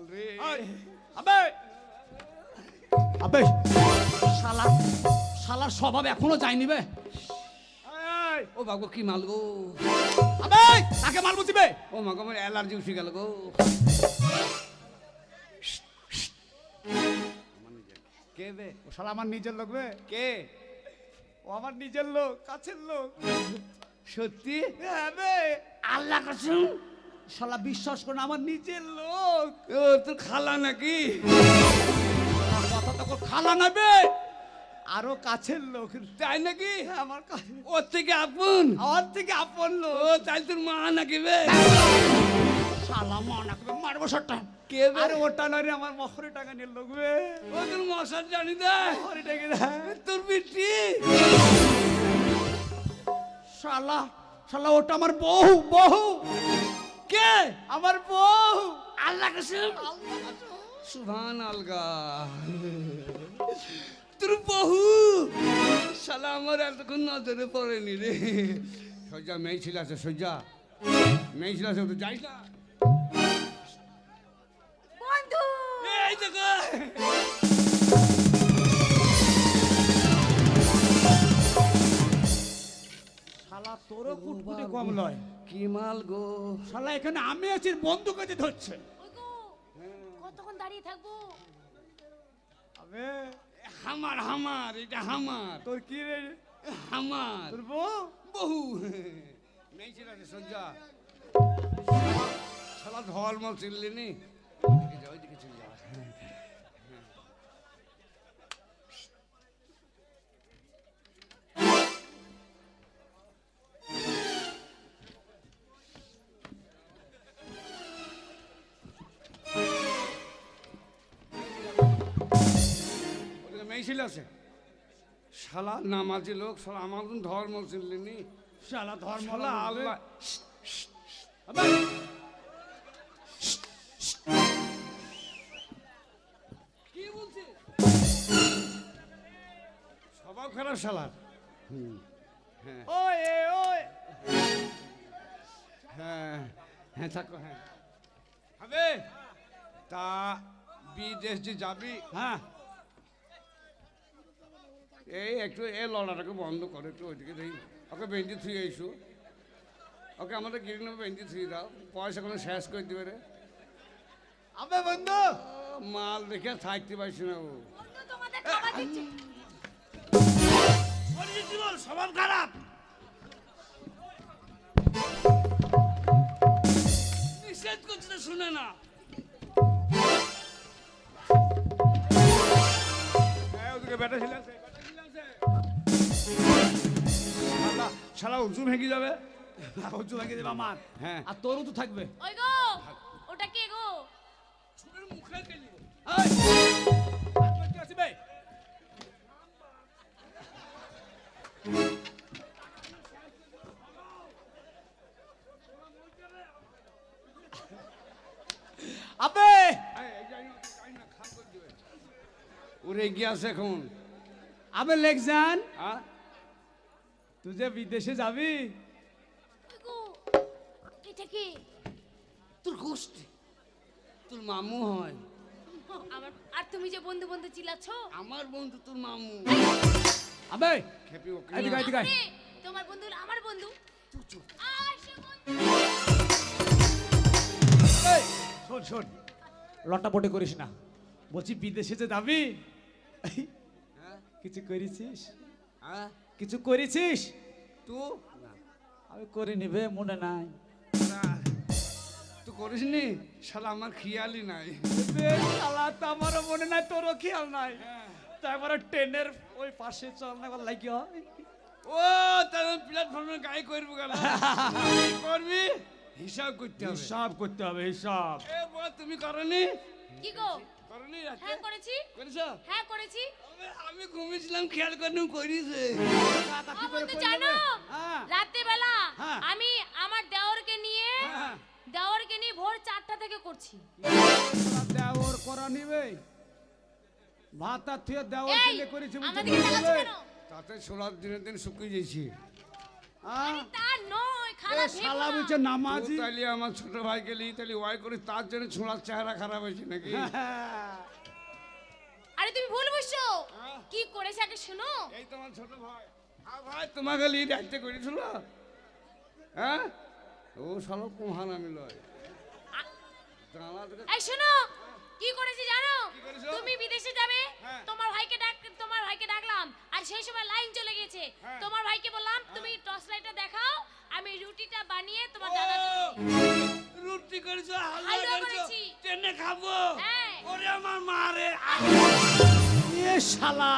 মাল রে। আবে! আবে! শালা শালার স্বভাব এখনও যায়নি বে। ও বাবু কি মাল গো? আবে! তাকে মাল বুঝিবে? ও মা গো আমার অ্যালার্জি উঠে গেল গো। কে বে? ও শালা আমার নিজের লোক বে? কে? ও আমার নিজের লোক কাছের লোক। সত্যি? হ্যাঁ বে। আল্লাহ কসম। শালা বিশ্বাস করে না, আমার নিজের লোক। ও তোর খালা নাকি? কথা তো খালা নেবে আরও কাছের লোক তাই নাকি? হ্যাঁ, আমার কাছে। ওর থেকে আপন। আমার থেকে আপন ও লোক তাই তোর মা নাকি বে? শালা মা করে মারবো সরটা। কে আরে ওটা নয় আমার মখরে টাকা নিয়ে লোক বে। ও তোর মশার জানি দেয় মখরে টাকা দেয়। তোর বিটি শালা শালা ওটা আমার বউ বউ। কে? আমার বউ। আল্লাহ কসম সুভান আলগা তোর বহু শালা আমার এতক্ষণ নজরে পড়েনি রে। সজ্জা মেয়ে ছিল আছে সজ্জা মেয়ে ছিল আছে তো যাইস না। বন্ধু। এই দেখো শালা তোরও কুটকুটি কম লয়। কি মাল গো? শালা এখানে আমি আছি বন্ধু কাছে ধরছে? কতক্ষণ দাঁড়িয়ে থাকব? আবে হামার হামার এটা হামার। তোর কি রে? হামার। তোর বউ? বহু মেয়ে ছিল আছে সজ্জা শালা ধর্ম চিনলি নি? ওইদিকে চলে যা ওদিকে মেয়ে ছিল আছে শালা নামাজি লোক শালা আমার ধর্ম চিনলিনি শালা ধর্ম আল্লাহ কি বলছে স্বভাব খারাপ শালার হ্যাঁ হ্যাঁ হ্যাঁ থাকো হ্যাঁ হবে তা বিদেশ যে যাবি হ্যাঁ এই একটু এই লড়াটাকে বন্ধ করো একটু ওইদিকে দেখি। ওকে বেঞ্চি থুয়ে এসো ওকে আমাদের গিরি নেবে বেঞ্চি থুয়ে দাও। পয়সা কোনো শেষ করে দিবে রে। আবে বন্ধু! মাল দেখে থাকতে পারছি না ও। স্বভাব খারাপ। নিষেধ করছে তো শুনে না। হ্যাঁ, ওদিকে ব্যাটা ছিল শালা শালা উঁচু ভেঙে যাবে? হজু ভেঙে যাবে আমার। হ্যাঁ। আর তোরও তো থাকবে। ওই গো ওটা কে গো? ছুরির মুখে গেলি এই, হাত করতে আবে ওরে এগিয়ে আছে এখন। আবে লেকজান হ্যাঁ। তুই যে বিদেশে যাবি? এটা কে? তোর গোষ্ঠী তোর মামু হয়। আমার আর তুমি যে বন্ধু বন্ধু চিল্লাচ্ছ? আমার বন্ধু তোর মামু। আবে খেপি ওকে এদিকে। আরে, তোমার বন্ধু হলো আমার বন্ধু। সে বন্ধু। এই, শোন শোন। লটাপটি করিস না। বলছি বিদেশে যে যাবি? হ্যাঁ? কিছু করেছিস? হ্যাঁ? কিছু করেছিস? তুই আমি করে নিবে মনে নাই। তুই করিস নি শালা আমার খেয়ালই নাই। শালা তো আমারও মনে নাই তোরও খেয়াল নাই। তারপরে ট্রেনের ওই পাশে চল না লাগি হয়। ও তাহলে প্ল্যাটফর্মে গায়ে করব গেল করবি? হিসাব করতে হবে। হিসাব করতে হবে হিসাব। এ তুমি করনি? কি গো? করনি রাতে? হ্যাঁ করেছি। করেছ? হ্যাঁ করেছি। আমি ঘুমিয়েছিলাম খেয়াল করিনি করিছে ও জানো হ্যাঁ। রাতে বেলা। আমি আমার দেওরকে নিয়ে। দেওরকে নিয়ে ভোর চারটা থেকে করছি। দেওর করা নিবে। ভাত আর থুয়ে দেওর কিনে করেছি তাতে ষোলো দিনের দিন শুকিয়ে যাইছি? তা নয়। শালা শালা বলছে নামাজি। তাহলে আমার ছোট তাহলে ওয়াই করি তার জন্য ছোঁড়ার চেহারা খারাপ হয়েছে নাকি? হ্যাঁ। আরে তুমি ভুল বুঝছ। কি করেছে আগে শোনো। এই তো আমার ছোট ভাই। ভাই তোমাকে করেছিল হ্যাঁ? ও শালো কুহান এই শোনো কি করেছে জানো? তুমি বিদেশে যাবে হ্যাঁ। তোমার ভাইকে ডাক তোমার ভাইকে ডাকলাম আর সেই সময় লাইন চলে গেছে। হ্যাঁ। তোমার ভাইকে বললাম তুমি টর্চ লাইটটা দেখাও আমি রুটিটা বানিয়ে তোমার দাদা রুটি করেছ হালুয়া করেছি। ট্রেনে খাব। হ্যাঁ। ওরে আমার মা রে এ শালা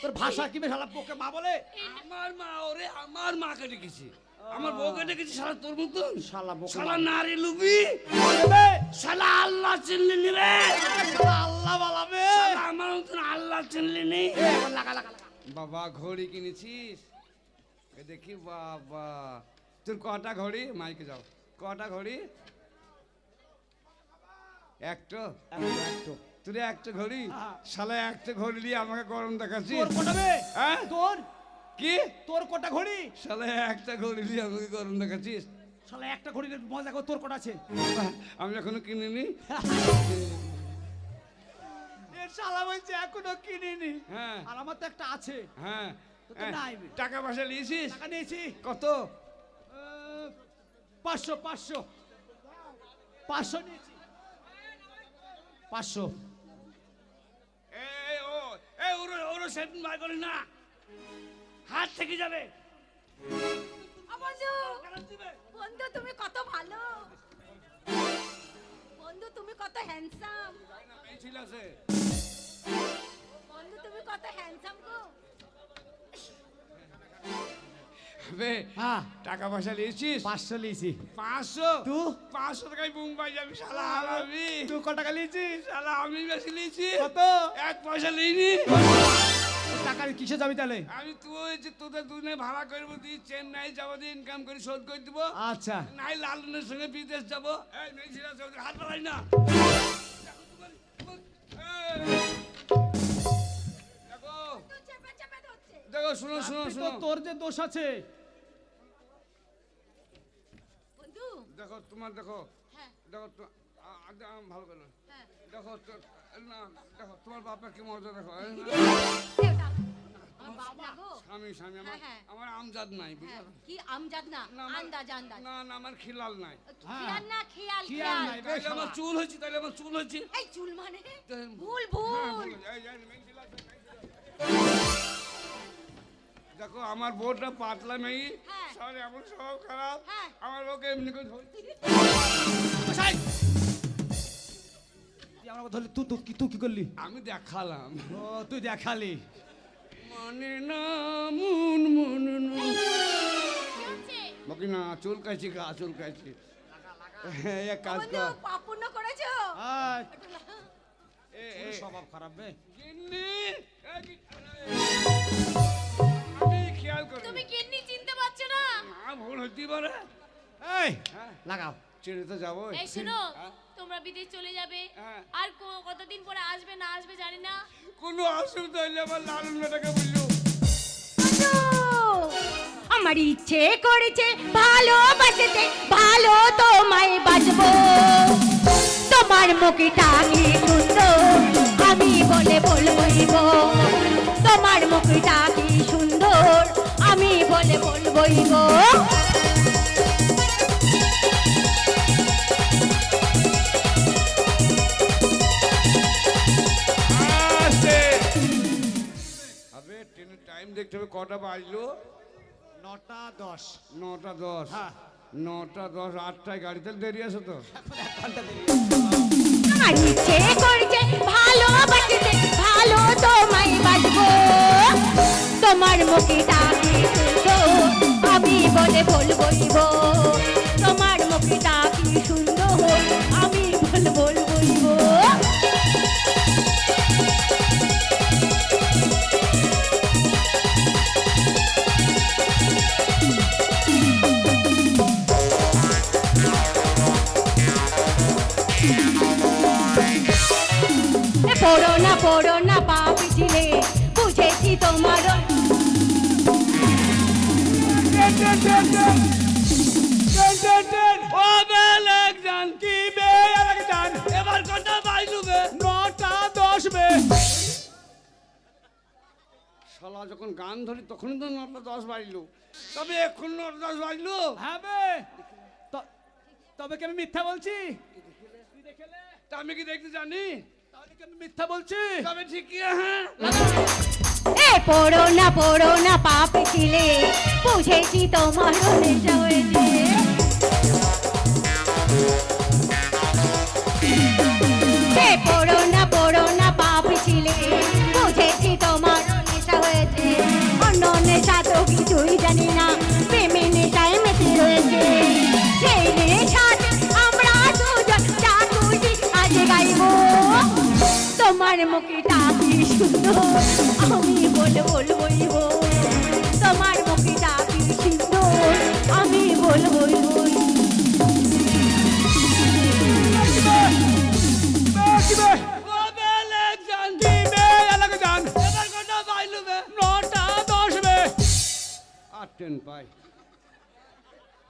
তোর ভাষা কি শালা পোকে মা বলে? আমার মা ওরে আমার মা মাকে ডেকেছি। আমার বউকে ডেকেছি শালা তোর মতন শালা বোকা শালা নারী লুবি। শালা আল্লাহ চিনলি নি রে। শালা আল্লাহ বালাবে শালা আমার মতন আল্লাহ চিনলি নি। এ লাগা লাগা। বাবা ঘড়ি কিনেছিস? দেখি বাবা তোর কটা ঘড়ি মাইকে যাও কটা ঘড়ি একটা একটু তোর একটা ঘড়ি। শালা একটা ঘড়ি দিয়ে আমাকে গরম দেখাচ্ছিস তোর কোটা বে হ্যাঁ? তোর কি তোর কোটা ঘড়ি শালা একটা ঘড়ি দিয়ে আমাকে গরম দেখাচ্ছিস শালা একটা ঘড়ির মজা কর তোর কোটা আছে আমি এখনও কিনিনি এ শালা বলছে এখনও কিনিনি হ্যাঁ আর আমার তো একটা আছে হ্যাঁ। টাকা পয়সা নিয়েছিস? টাকা নিয়েছি। কত? পাঁচশো পাঁচশো। পাঁচশো নিয়েছি। পাঁচশো। এই ও এই ওরো ওরো সেদিন বার করি না। হাত থেকে যাবে। বন্ধু বন্ধু তুমি কত ভালো। বন্ধু তুমি কত হ্যান্ডসাম বন্ধু তুমি কত হ্যান্ডসাম গো। বে হ্যাঁ টাকা পয়সা নিয়েছিস? পাঁচশো নিয়েছি। পাঁচশো? তু? পাঁচশো টাকায় মুম্বাই যাবি শালা হারাবি তুই ক টাকা নিয়েছিস? শালা আমি বেশি নিয়েছি। কত? এক পয়সা নিইনি। টাকা কিসে যাবি তাহলে? আমি তুই যে তোদের দুজনে ভাড়া করব দিয়ে চেন্নাই যাব দিয়ে ইনকাম করে শোধ করে দিবো। আচ্ছা। নাই লালনের সঙ্গে বিদেশ যাব। এই ওদের হাত বাড়াই না। শুনো শুনো শুনো তোর যে দোষ আছে। বন্ধু। দেখো তোমার দেখো হ্যাঁ। দেখো ভালো করে হ্যাঁ। দেখো না দেখো তোমার বাপের কি মজা দেখো এই না, এই ওটা। আমার বাবা। গো স্বামী স্বামী আমার। আমার আমজাদ নাই কি আমজাদ না? না, আন্দাজ আন্দাজ। না না আমার খিলাল নাই। খেয়াল না খেয়াল খেয়াল খেয়াল নাই। এই তাহলে আমার চুল হয়েছে তাহলে আমার চুল এই চুল মানে? ভুল হ্যাঁ, ভুল। দেখো আমার বউটা পাতলা নেই হ্যাঁ। সব এমন স্বভাব খারাপ। হ্যাঁ। আমার বউকে এমনি করে ধরছি আমার ধরলি, তুই তুই কি- তুই কি করলি? আমি দেখালাম। ও তুই দেখালি। মানে না মুন মুন মুন বাকি না চুল কাছি গা চুল কাছি এক কাজ কর। করেছ? স্বভাব খারাপ বে। তুমি কিডনি চিনতে পারছ না? না ভুল হতে পারে এই হ্যাঁ। লাগাও। ছেড়ে তো যাব এই শোনো হ্যাঁ। তোমরা বিদেশ চলে যাবে। হ্যাঁ। আর কতদিন পরে আসবে না আসবে জানি না। কোনো অসুবিধা হইলে আমার লালন বেটাকে বলল। আমার ইচ্ছে করেছে ভালোবাসতে ভালো তোমায় বাসবো তোমার মুখে কি সুন্দর আমি বলে বলবই গো তোমার মুখটা কি সুন্দর। আমি বলে বলবই গো। টাইম দেখতে হবে কটা বাজলো? নটা দশ। নটা দশ। হ্যাঁ। নটা দশ আটটায় গাড়িতে দেরি আছে তো? ইচ্ছে করছে ভালোবাসতে ভালো তোমায় বাসবো তোমার মুখটা আমি বলে ভুল গো তোমার মুখটা কি যখন গান ধরি তখনই তো নটা দশ বাজলো। তবে এখন নটা দশ বাজলো। হ্যাঁ বে। তবে কি আমি মিথ্যা বলছি? তা আমি কি দেখতে জানি? তাহলে কি আমি মিথ্যা বলছি? তবে ঠিকই হ্যাঁ? এ পড়ো না পড়ো না পাপ ছিলে। বুঝেছি তোমার নেশা হয়েছে। এ পড়ো সুন্দর আমি বলে বলবই তোমার মুখটা কি সুন্দর আমি বলবই ট্রেন পাই।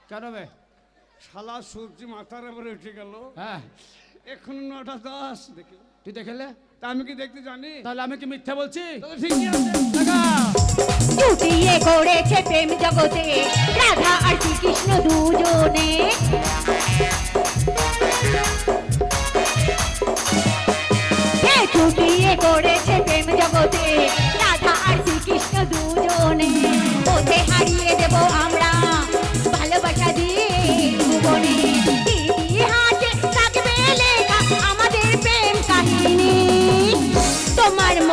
কেন বে? শালা সূর্যি মাথার উপরে উঠে গেল। হ্যাঁ, এখন নটা দশ। দেখি। তুই দেখেলে তা আমি কি দেখতে জানি? তাহলে আমি কি মিথ্যা বলছি? ঠিকই আছে? করেছে প্রেম জগতে রাধা আর শ্রীকৃষ্ণ দুজনে। এ চুটিয়ে প্রেম জগতে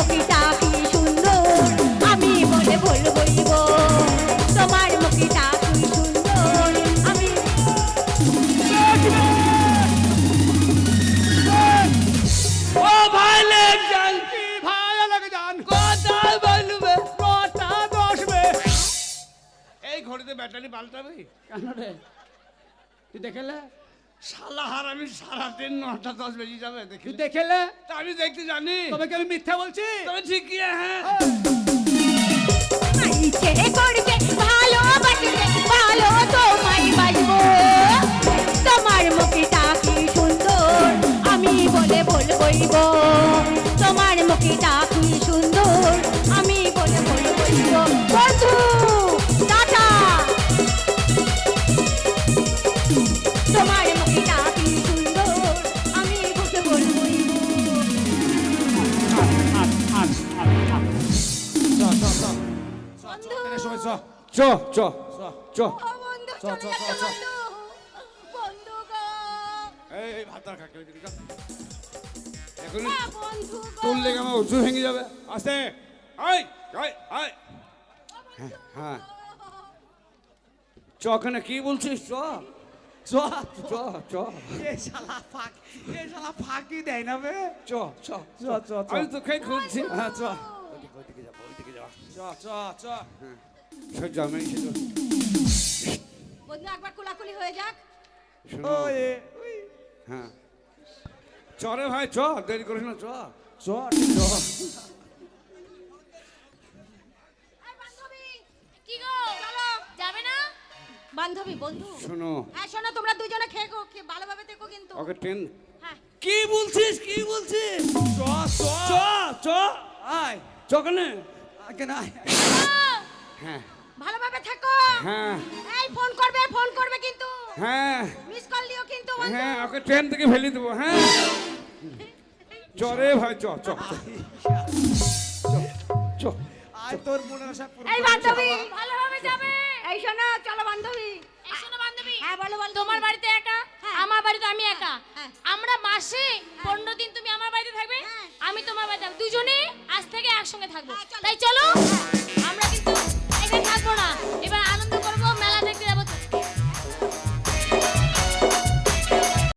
মুখটা কি সুন্দর। আমি বলে বলবই গো তোমার মুখটা কি সুন্দর। আমি ও ভাই লেগ জান কি ভাই এলাকা যান। কোথায় বাজলো বে নটা এই ঘড়িতে ব্যাটারি পাল্টাবে? কেন রে? তুই দেখেলে শালা হার আমি সারা দিন নটা দশ বেজে যাবে দেখি তুই দেখেলে? তা আমি দেখতে জানি। তবে কি আমি মিথ্যা বলছি? তবে ঠিকই হ্যাঁ ভালো তোমায় বাসবো তোমার মুখটা কি সুন্দর আমি বলে বলবই গো তোমার মুখটা চ চ চ চ, চ, চ, চ। এই ভাত আর খাকে এখন হ্যাঁ, তোর লেগে আমার উঁচু ভেঙে যাবে। আস্তে। আই আই আই হ্যাঁ হ্যাঁ। চ ওখানে কি বলছিস? চ চ, চ চ। এ শালা ফাঁক এ শালা ফাঁকি দেয় না বে। চ চ চ চ চ। আমি তো খাই খুঁজছি হ্যাঁ চ। ওইদিকে যাব ওইদিকে যাব। চ চ চ। আমি সেজো বন্ধু একবার কোলাকুলি হয়ে যাক। শোনো। ওই, হ্যাঁ। চ রে ভাই চ দেরি করিস না চ চ চ বান্ধবী বন্ধু। শোনো। হ্যাঁ শোনো তোমরা দুজনে খেয়ে গো খেয়ে ভালোভাবে থেকো কিন্তু। ওকে ট্রেন হ্যাঁ। কি বলছিস কি বলছিস? চ চ চ চ আয় চ ওখানে আগে না হ্যাঁ। ভালোভাবে থেকো। হ্যাঁ। এই ফোন করবে ফোন করবে কিন্তু। হ্যাঁ। মিস কল দিও কিন্তু হ্যাঁ ওকে ট্রেন থেকে ফেলে দেবো হ্যাঁ। চ রে ভাই চ চ চ। আয় তোর মনের আশা পূরণ এই বান্ধবী। ভালোভাবে যাবে। এই শোনো চলো বান্ধবী। এই শোনো বান্ধবী। হ্যাঁ বলো বলো তোমার বাড়িতে একা? হ্যাঁ। আমার বাড়িতে আমি একা? হ্যাঁ। আমরা মাসে পনেরো দিন তুমি আমার বাড়িতে থাকবে? হ্যাঁ। আমি তোমার বাড়িতে থাকব। দুজনে আজ থেকে একসঙ্গে থাকব। চলো। তাই চলো। হ্যাঁ। પણ